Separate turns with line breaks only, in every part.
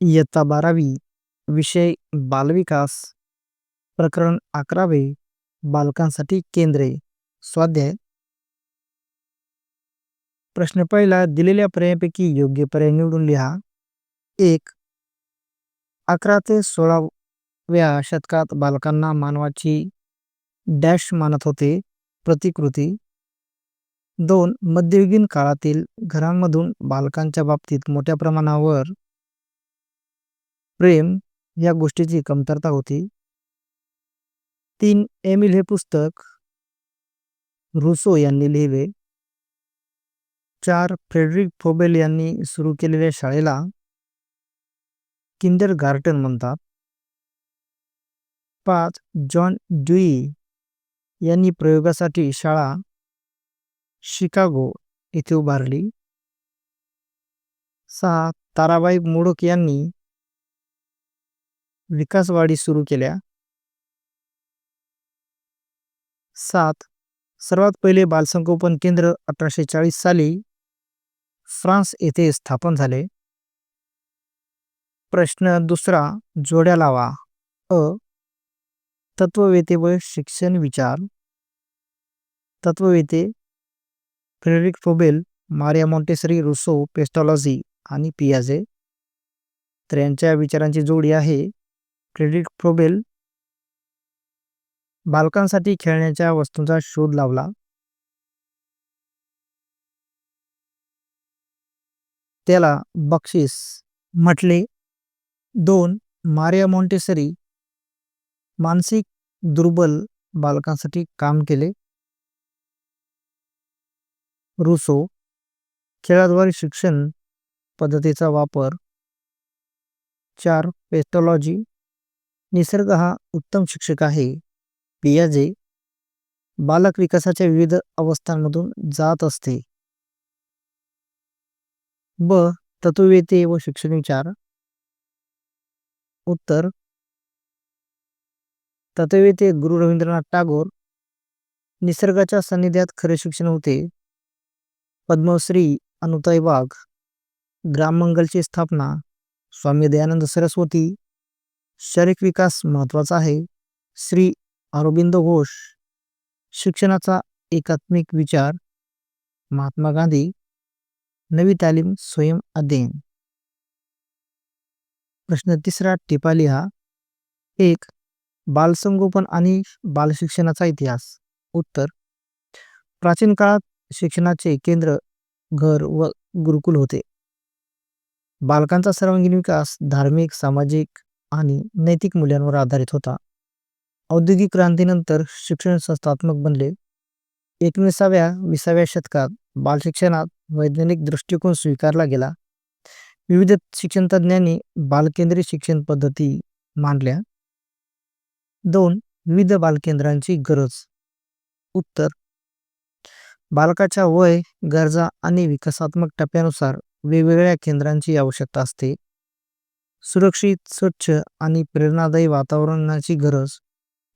इयत्ता बारावी विषय बालविकास प्रकरण अकरावे बालकांसाठी केंद्रे स्वाध्याय. प्रश्न पहिला दिलेल्या पर्यायांपैकी योग्य पर्याय निवडून लिहा. एक अकरा ते सोळाव्या शतकात बालकांना मानवाची डॅश मानत होते प्रतिकृती. दोन मध्ययुगीन काळातील घरांमधून बालकांच्या बाबतीत मोठ्या प्रमाणावर प्रेम या गोष्टीची कमतरता होती. तीन एमिल हे पुस्तक रुसो यांनी लिहिले. चार फ्रेडरिक फोबेल यांनी सुरू केलेल्या शाळेला किंडर गार्टन म्हणतात. पाच जॉन ड्युई यांनी प्रयोगासाठी शाळा शिकागो येथे उभारली. सहा ताराबाई मोडक यांनी विकासवाडी सुरू केल्या. सात. सर्वात पहिले बालसंगोपन केंद्र अठराशे चाळीस साली फ्रान्स येथे स्थापन झाले. प्रश्न दुसरा जोड्या लावा. अ. तत्ववेते व शिक्षण विचार. तत्ववेते Friedrich Froebel Maria Montessori Rousseau Pestalozzi आणि पियाजे तर यांच्या विचारांची जोडी आहे. फ्रेडरिक प्रोबेल बालकांसाठी खेळण्याच्या वस्तूंचा शोध लावला. त्याला बक्षीस म्हटले. दोन मारिया मॉन्टेसरी मानसिक दुर्बल बालकांसाठी काम केले. रुसो खेळाद्वारे शिक्षण पद्धतीचा वापर. चार पेस्टॉलॉजी निसर्ग हा उत्तम शिक्षक आहे. पियाजे बालक विकासाच्या विविध अवस्थांमधून जात असते. ब. तत्ववेते व शिक्षण विचार. उत्तर. तत्ववेते गुरु रवींद्रनाथ टागोर निसर्गाच्या सानिध्यात खरे शिक्षण होते. पद्मश्री अनुताई वाघ ग्राममंगलची स्थापना स्वामी दयानंद सरस्वती शारीरिक विकास महत्त्वाचा आहे. श्री अरविंद घोष शिक्षणाचा एकात्मिक विचार महात्मा गांधी नवी तालीम स्वयं अध्ययन. प्रश्न तिसरा टिपा लिहा एक बालसंगोपन आणि बालशिक्षणाचा इतिहास. उत्तर प्राचीन काळात शिक्षणाचे केंद्र घर व गुरुकुल होते. बालकांचा सर्वांगीण विकास धार्मिक सामाजिक आणि नैतिक मूल्यांवर आधारित होता. औद्योगिक क्रांतीनंतर शिक्षण संस्थात्मक बनले. एकविसाव्या विसाव्या शतकात बालशिक्षणात वैज्ञानिक दृष्टिकोन स्वीकारला गेला. विविध शिक्षण तज्ज्ञांनी बालकेंद्रीय शिक्षण पद्धती मांडल्या. दोन विविध बालकेंद्रांची गरज. उत्तर बालकाच्या वय गरजा आणि विकासात्मक टप्प्यानुसार वेगवेगळ्या केंद्रांची आवश्यकता असते. सुरक्षित स्वच्छ आणि प्रेरणादायी वातावरणाची गरज.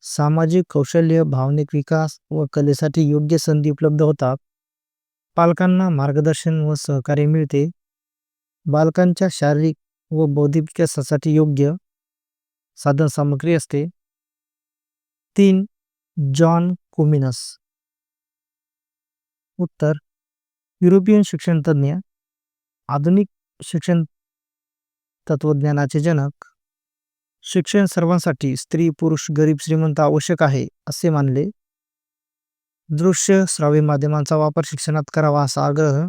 सामाजिक कौशल्य भावनिक विकास व कलेसाठी योग्य संधी उपलब्ध होतात. पालकांना मार्गदर्शन व सहकार्य मिळते. बालकांच्या शारीरिक व बौद्धिक विकासासाठी योग्य साधन सामग्री असते. तीन जॉन कोमिनस. उत्तर युरोपियन शिक्षणतज्ञ आधुनिक शिक्षण तत्वज्ञानाचे जनक. शिक्षण सर्वांसाठी स्त्री पुरुष गरीब श्रीमंत आवश्यक आहे असे मानले. दृश्य श्राव्य माध्यमांचा वापर शिक्षणात करावा असा आग्रह.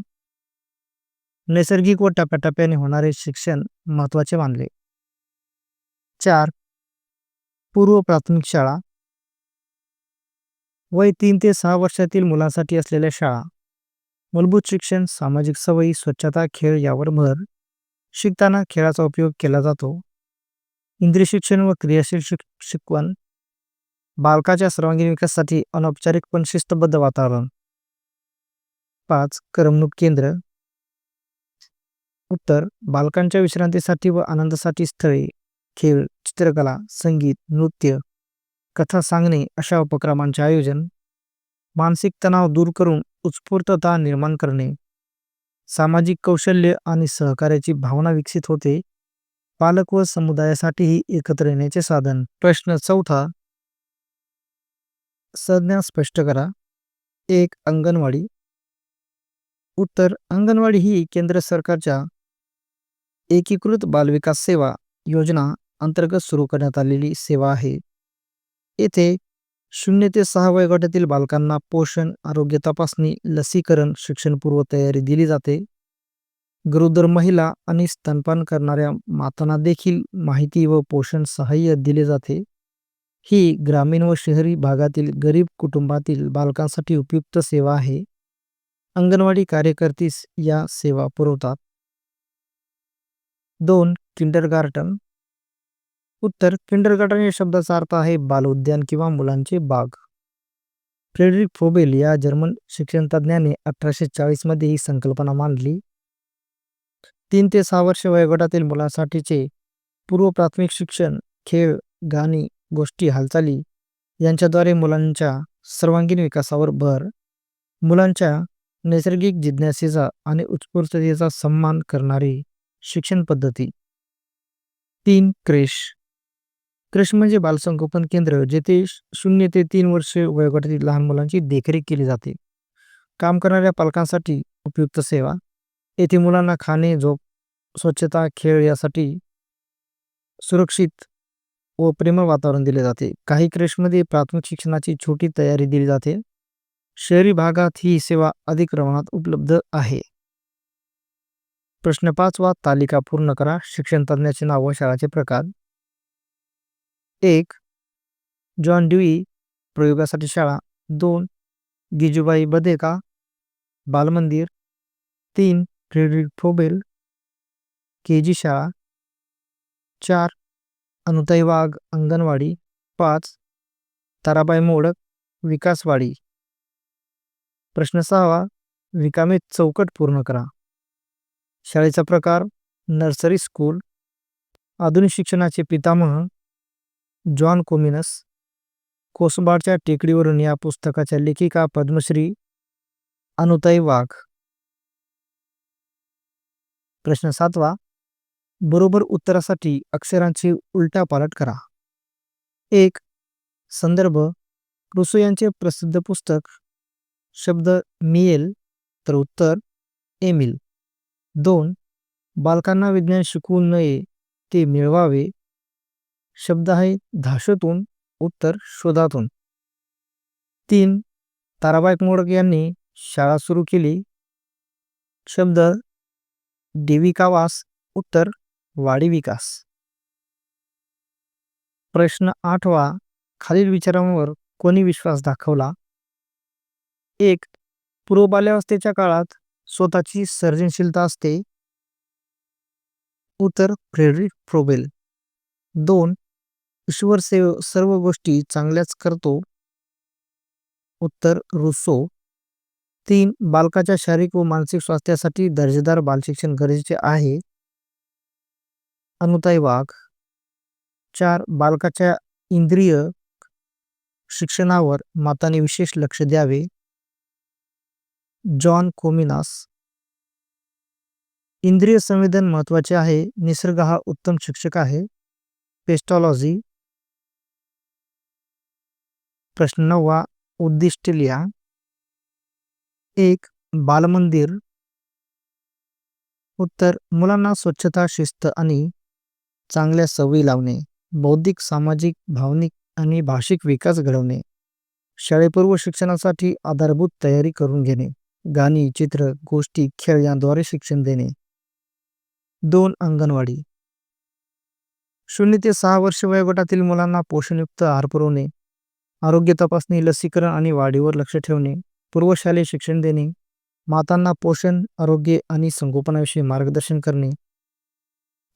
नैसर्गिक व टप्प्याटप्प्याने होणारे शिक्षण महत्त्वाचे मानले. चार. पूर्व प्राथमिक शाळा. वय तीन ते सहा वर्षातील मुलांसाठी असलेल्या शाळा. मूलभूत शिक्षण सामाजिक सवयी स्वच्छता खेळ यावर भर. शिकताना खेळाचा उपयोग केला जातो. इंद्रिय शिक्षण व क्रियाशील शिकवण बालकाच्या सर्वांगीण विकासासाठी अनौपचारिक पण शिस्तबद्ध वातावरण. पाच करमणूक केंद्र. उत्तर बालकांच्या विश्रांतीसाठी व आनंदासाठी स्थळे खेळ चित्रकला संगीत नृत्य कथा सांगणे अशा उपक्रमांचे आयोजन. मानसिक तणाव दूर करून उत्स्फूर्तता निर्माण करणे. सामाजिक कौशल्य आणि सहकार्याची भावना विकसित होते. पालक व समुदायासाठीही एकत्र येण्याचे साधन. प्रश्न चौथा. संज्ञा स्पष्ट करा. एक अंगणवाडी. उत्तर अंगणवाडी ही केंद्र सरकारच्या एकीकृत बालविकास सेवा योजना अंतर्गत सुरू करण्यात आलेली सेवा आहे. येथे शून्य ते सहा वयोगटातील बालकांना पोषण आरोग्य तपासणी लसीकरण शिक्षणपूर्व तयारी दिली जाते. गरोदर महिला आणि स्तनपान करणाऱ्या मातांना देखील माहिती व पोषण सहाय्य दिले जाते. ही ग्रामीण व शहरी भागातील गरीब कुटुंबातील बालकांसाठी उपयुक्त सेवा आहे. अंगणवाडी कार्यकर्तीस या सेवा पुरवतात. दोन किंडरगार्टन. उत्तर किंडरगार्टन या शब्दाचा अर्थ आहे बालउद्यान किंवा मुलांचे बाग. फ्रेडरिक फोबेल या जर्मन शिक्षणतज्ज्ञाने अठराशे चाळीसमध्ये ही संकल्पना मांडली. तीन ते सहा वर्ष वयोगटातील मुलांसाठीचे पूर्व प्राथमिक शिक्षण खेळ गाणी गोष्टी हालचाली यांच्याद्वारे मुलांच्या सर्वांगीण विकासावर भर मुलांच्या नैसर्गिक जिज्ञासेचा आणि उत्स्फूर्ततेचा सन्मान करणारी शिक्षण पद्धती. तीन क्रेश. क्रेश म्हणजे बालसंगोपन केंद्र जेथे शून्य ते तीन वर्ष वयोगटातील लहान मुलांची देखरेख केली जाते. काम करणाऱ्या पालकांसाठी उपयुक्त सेवा येथे मुलांना खाणे झोप स्वच्छता खेळ यासाठी सुरक्षित व प्रेमळ वातावरण दिले जाते. काही क्रेशमध्ये प्राथमिक शिक्षणाची छोटी तयारी दिली जाते. शहरी भागात ही सेवा अधिक प्रमाणात उपलब्ध आहे. प्रश्न पाचवा तालिका पूर्ण करा. शिक्षण तज्ञाचे नाव व शाळाचे प्रकार. एक जॉन ड्यूई प्रयोगासाठी शाळा. दोन गिजूबाई बदेका बालमंदिर. तीन फ्रेडरिक फोबेल के जी शाळा. चार अनुताई वाघ अंगणवाडी. पाच ताराबाई मोडक विकासवाडी. प्रश्न सहावा रिकामे चौकट पूर्ण करा. शाळेचा प्रकार नर्सरी स्कूल. आधुनिक शिक्षणाचे पितामह जॉन कोमिनस कोसबाडच्या टेकडीवरून या पुस्तकाच्या लेखिका पद्मश्री अनुताई वाघ. प्रश्न सातवा बरोबर उत्तरासाठी अक्षरांची उलटा पालट करा. एक संदर्भ रुसो यांचे प्रसिद्ध पुस्तक शब्द मियेल तर उत्तर एमिल. दोन बालकांना विज्ञान शिकवू नये ते मिळवावे शब्द आहे धाशतून उत्तर शोधातून. तीन ताराबाई मोडक यांनी शाळा सुरू केली. शब्द देविकावास उत्तर वाडी विकास. प्रश्न आठवा खालील विचारांवर कोणी विश्वास दाखवला? एक पूर्व बाल्यावस्थेच्या काळात स्वतःची सर्जनशीलता असते. उत्तर फ्रेडरिक फ्रोबेल. दोन ईश्वर सेव सर्व गोष्टी चांगल्याच करतो. उत्तर रुसो. तीन बालकाच्या शारीरिक व मानसिक स्वास्थ्यासाठी दर्जेदार बाल शिक्षण गरजेचे आहे. अनुताई वाघ. चार बालकाच्या इंद्रिय शिक्षणावर माताने विशेष लक्ष द्यावे. John Comenius. इंद्रिय संवेदन महत्त्वाचे आहे. निसर्ग हा उत्तम शिक्षक आहे. पेस्टॉलॉजी. प्रश्न नववा उद्दिष्ट लिहा. एक बालमंदिर. उत्तर मुलांना स्वच्छता शिस्त आणि चांगल्या सवयी लावणे. बौद्धिक सामाजिक भावनिक आणि भाषिक विकास घडवणे. शाळेपूर्व शिक्षणासाठी आधारभूत तयारी करून घेणे. गाणी चित्र गोष्टी खेळ यांद्वारे शिक्षण देणे. दोन अंगणवाडी. शून्य ते सहा वर्ष वयोगटातील मुलांना पोषणयुक्त आहार पुरवणे. आरोग्य तपासणी लसीकरण आणि वाढीवर लक्ष ठेवणे पूर्वशालेय शिक्षण देणे मातांना पोषण आरोग्य आणि संगोपनाविषयी मार्गदर्शन करणे.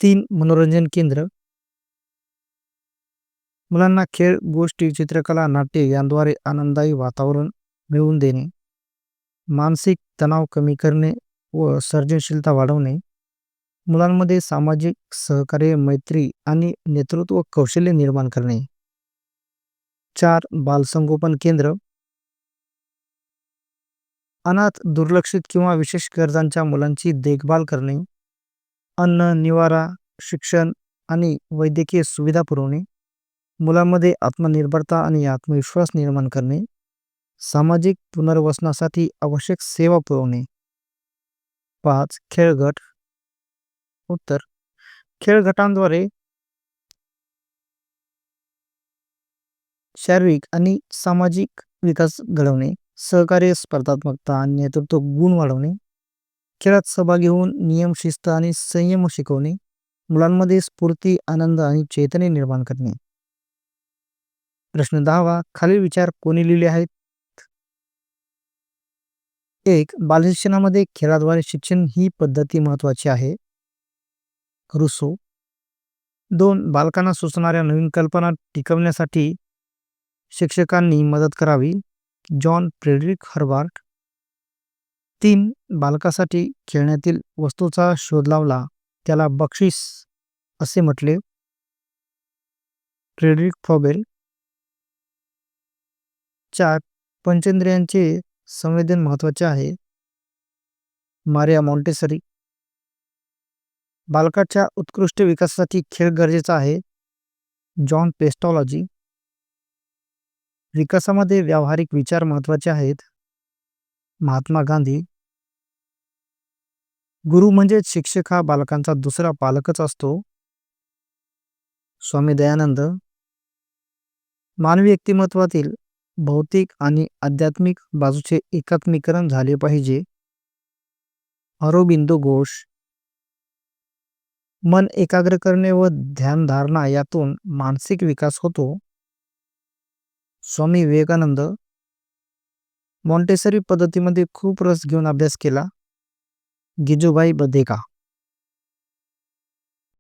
तीन मनोरंजन केंद्र. मुलांना खेळ गोष्टी चित्रकला नाट्य यांद्वारे आनंददायी वातावरण मिळवून देणे. मानसिक तणाव कमी करणे व सर्जनशीलता वाढवणे. मुलांमध्ये सामाजिक सहकार्य मैत्री आणि नेतृत्व कौशल्य निर्माण करणे. चार बालसंगोपन केंद्र. अनाथ दुर्लक्षित किंवा विशेष गरजांच्या मुलांची देखभाल करणे. अन्न निवारा शिक्षण आणि वैद्यकीय सुविधा पुरवणे. मुलांमध्ये आत्मनिर्भरता आणि आत्मविश्वास निर्माण करणे. सामाजिक पुनर्वसनासाठी आवश्यक सेवा पुरवणे. पाच खेळ गट उत्तर. खेळ शारीरिक आणि सामाजिक विकास घडवणे सहकार्य स्पर्धात्मकता आणि नेतृत्व गुण वाढवणे खेळात सहभागी होऊन नियम शिस्त आणि संयम शिकवणे मुलांमध्ये स्फूर्ती आनंद आणि चैतन्य निर्माण करणे. प्रश्न दहावा खालील विचार कोणी लिहिले आहेत? एक बालशिक्षणामध्ये खेळाद्वारे शिक्षण ही पद्धती महत्वाची आहे. रुसो. दोन बालकांना सुचणाऱ्या नवीन कल्पना टिकवण्यासाठी शिक्षकांनी मदत करावी. John Friedrich Herbart. तीन बालकासाठी खेळण्यातील वस्तूचा शोध लावला. त्याला बक्षीस असे म्हटले. फ्रेडरिक फ्रॉबेल चार पंचेंद्रियांचे संवेदन महत्त्वाचे आहे. Maria Montessori. बालकाच्या उत्कृष्ट विकासासाठी खेळ गरजेचा आहे. John Pestalozzi. विकासामध्ये व्यावहारिक विचार महत्त्वाचे आहेत. महात्मा गांधी गुरु म्हणजे शिक्षक हा बालकांचा दुसरा पालकच असतो. स्वामी दयानंद मानवी व्यक्तिमत्वातील भौतिक आणि आध्यात्मिक बाजूचे एकात्मीकरण झाले पाहिजे. अरोबिंदो घोष मन एकाग्र करणे व ध्यानधारणा यातून मानसिक विकास होतो. स्वामी विवेकानंद मॉन्टेसरी पद्धतीमध्ये खूप रस घेऊन अभ्यास केला. गिजूभाई बदेका